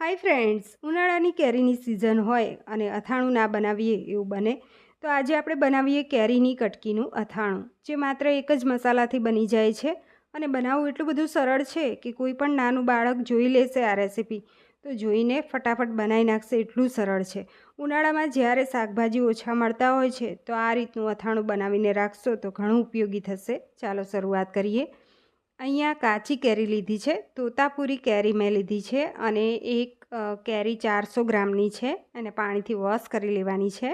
Hi friends, ઉનાળાની કેરીની season હોય અને અથાણું ના બનાવીએ એવું બને, તો આજે આપણે બનાવીએ કેરીની કટકીનું અથાણું, જે માત્ર એક જ મસાલાથી બની જાય છે અને બનાવવું એટલું બધું સરળ છે કે કોઈ પણ નાનું બાળક જોઈ લેશે આ રેસીપી, તો જોઈને ફટાફટ બનાવી નાખશે એટલું સરળ છે. ઉનાળામાં જ્યારે શાકભાજી ઓછા મળતા હોય છે, તો આ રીતનું અથાણું બનાવીને રાખશો તો ઘણું ઉપયોગી થશે. ચાલો શરૂઆત કરીએ. અહીંયા કાચી કેરી લીધી છે, તોતાપુરી કેરી મેં લીધી છે અને એક કેરી ચારસો ગ્રામની છે એને પાણીથી વોશ કરી લેવાની છે.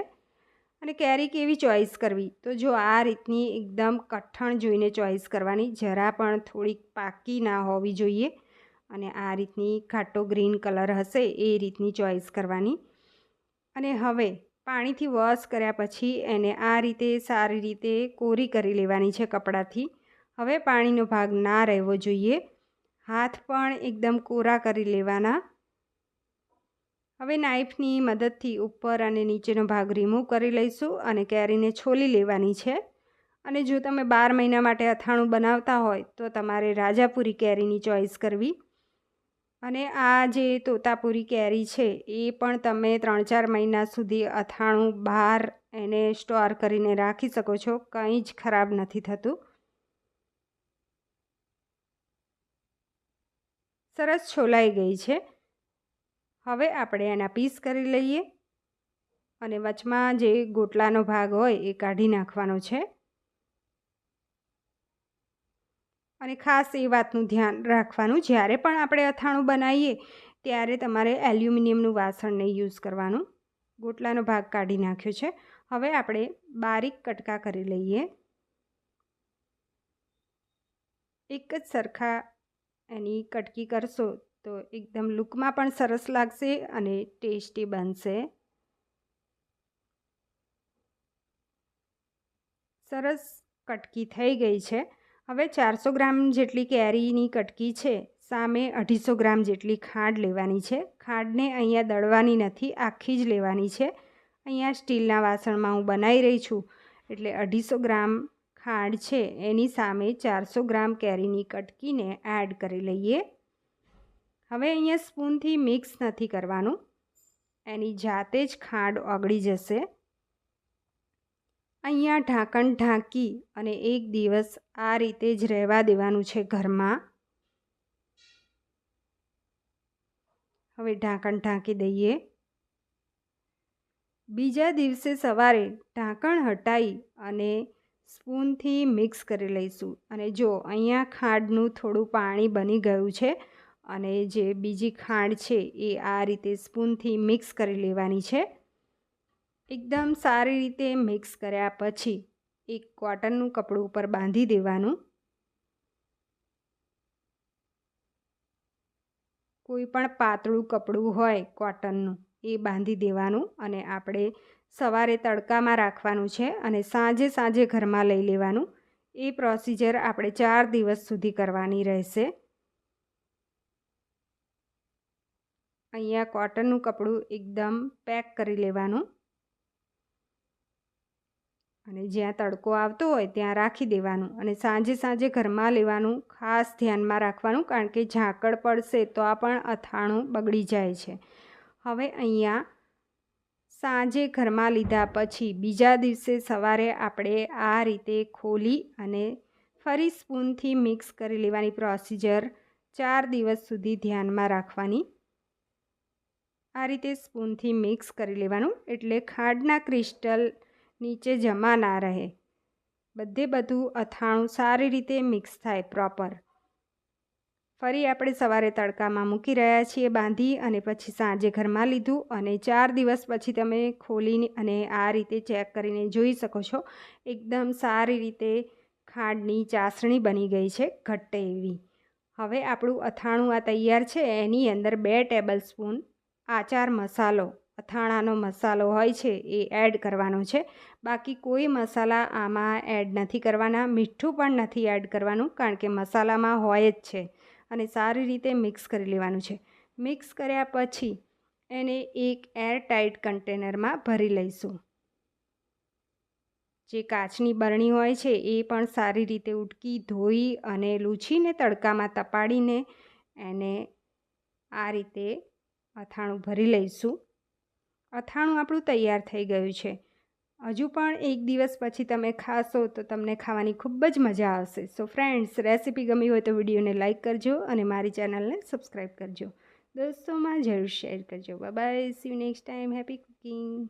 અને કેરી કેવી ચોઈસ કરવી? તો જો આ રીતની એકદમ કઠણ જોઈને ચોઈસ કરવાની, જરા પણ થોડીક પાકી ના હોવી જોઈએ અને આ રીતની ખાટો ગ્રીન કલર હશે એ રીતની ચોઈસ કરવાની. અને હવે પાણીથી વોશ કર્યા પછી એને આ રીતે સારી રીતે કોરી કરી લેવાની છે કપડાથી. હવે પાણીનો ભાગ ના રહેવો જોઈએ. હાથ પણ એકદમ કોરા કરી લેવાના. હવે નાઈફની મદદથી ઉપર અને નીચેનો ભાગ રિમૂવ કરી લઈશું અને કેરીને છોલી લેવાની છે. અને જો તમે બાર મહિના માટે અથાણું બનાવતા હોય તો તમારે રાજાપુરી કેરીની ચોઈસ કરવી. અને આ જે તોતાપુરી કેરી છે એ પણ તમે ત્રણ ચાર મહિના સુધી અથાણું બહાર એને સ્ટોર કરીને રાખી શકો છો. કંઈ જ ખરાબ નથી થતું. સરસ છોલાઈ ગઈ છે. હવે આપણે એના પીસ કરી લઈએ. અને વચમાં જે ગોટલાનો ભાગ હોય એ કાઢી નાખવાનો છે. અને ખાસ એ વાતનું ધ્યાન રાખવાનું, જ્યારે પણ આપણે અથાણું બનાવીએ, ત્યારે તમારે એલ્યુમિનિયમનું વાસણ નહીં યુઝ કરવાનું. ગોટલાનો ભાગ કાઢી નાખ્યો છે. હવે આપણે બારીક કટકા કરી લઈએ. એક જ સરખા એની કટકી કરશો તો એકદમ લુકમાં પણ સરસ લાગશે અને ટેસ્ટી બનશે. સરસ કટકી થઈ ગઈ છે. હવે ચારસો ગ્રામ જેટલી કેરીની કટકી છે. સામે અઢીસો ગ્રામ જેટલી ખાંડ લેવાની છે. ખાંડને અહીંયા દળવાની નથી, આખી જ લેવાની છે. અહીંયા સ્ટીલના વાસણમાં હું બનાવી રહી છું. એટલે અઢીસો ગ્રામ ખાંડ છે, એની સામે ચારસો ગ્રામ કેરીની કટકીને એડ કરી લઈએ. હવે અહીંયા સ્પૂનથી મિક્સ નથી કરવાનું. એની જાતે જ ખાંડ ઓગળી જશે. અહીંયા ઢાંકણ ઢાંકી અને એક દિવસ આ રીતે જ રહેવા દેવાનું છે ઘરમાં. હવે ઢાંકણ ઢાંકી દઈએ. બીજા દિવસે સવારે ઢાંકણ હટાવી અને સ્પૂનથી મિક્સ કરી લઈશું. અને જો અહીંયા ખાંડનું થોડું પાણી બની ગયું છે અને જે બીજી ખાંડ છે એ આ રીતે સ્પૂનથી મિક્સ કરી લેવાની છે. એકદમ સારી રીતે મિક્સ કર્યા પછી એક કોટનનું કપડું ઉપર બાંધી દેવાનું. કોઈ પણ પાતળું કપડું હોય કોટનનું એ બાંધી દેવાનું અને આપણે સવારે તડકામાં રાખવાનું છે અને સાંજે સાંજે ઘરમાં લઈ લેવાનું. એ પ્રોસિજર આપણે ચાર દિવસ સુધી કરવાની રહેશે. અહીંયા કોટનનું કપડું એકદમ પેક કરી લેવાનું. અને જ્યાં તડકો આવતો હોય ત્યાં રાખી દેવાનું અને સાંજે સાંજે ઘરમાં લેવાનું, ખાસ ધ્યાનમાં રાખવાનું કારણ કે ઝાકળ પડશે તો આ પણ અથાણું બગડી જાય છે. હવે અહીંયા સાંજે ઘરમાં લીધા પછી બીજા દિવસે સવારે આપણે આ રીતે ખોલી અને ફરી સ્પૂનથી મિક્સ કરી લેવાની પ્રોસિજર ચાર દિવસ સુધી ધ્યાનમાં રાખવાની. આ રીતે સ્પૂનથી મિક્સ કરી લેવાનું એટલે ખાંડના ક્રિસ્ટલ નીચે જમા ના રહે. બધે બધું અથાણું સારી રીતે મિક્સ થાય પ્રોપર. ફરી આપણે સવારે તડકામાં મૂકી રહ્યા છીએ બાંધી અને પછી સાંજે ઘરમાં લીધું અને ચાર દિવસ પછી તમે ખોલીને અને આ રીતે ચેક કરીને જોઈ શકો છો. એકદમ સારી રીતે ખાંડની ચાસણી બની ગઈ છે ઘટ્ટે એવી. હવે આપણું અથાણું આ તૈયાર છે. એની અંદર બે ટેબલ સ્પૂન આચાર મસાલો, અથાણાનો મસાલો હોય છે એ એડ કરવાનો છે. બાકી કોઈ મસાલા આમાં એડ નથી કરવાના, મીઠું પણ નથી એડ કરવાનું કારણ કે મસાલામાં હોય જ છે. અને સારી રીતે મિક્સ કરી લેવાનું છે. મિક્સ કર્યા પછી એને એક એર ટાઈટ કન્ટેનરમાં ભરી લઈશું. જે કાચની બરણી હોય છે એ પણ સારી રીતે ઉટકી ધોઈ અને લૂછીને તડકામાં તપાડીને એને આ રીતે અથાણું ભરી લઈશું. અથાણું આપણું તૈયાર થઈ ગયું છે. હજુ પણ એક દિવસ પછી તમે ખાશો તો તમને ખાવાની ખૂબ જ મજા આવશે. સો ફ્રેન્ડ્સ રેસીપી ગમી હોય તો વિડીયોને લાઇક કરજો અને મારી ચેનલને સબસ્ક્રાઈબ કરજો. દોસ્તોમાં જરૂર શેર કરજો. Bye see you next time happy cooking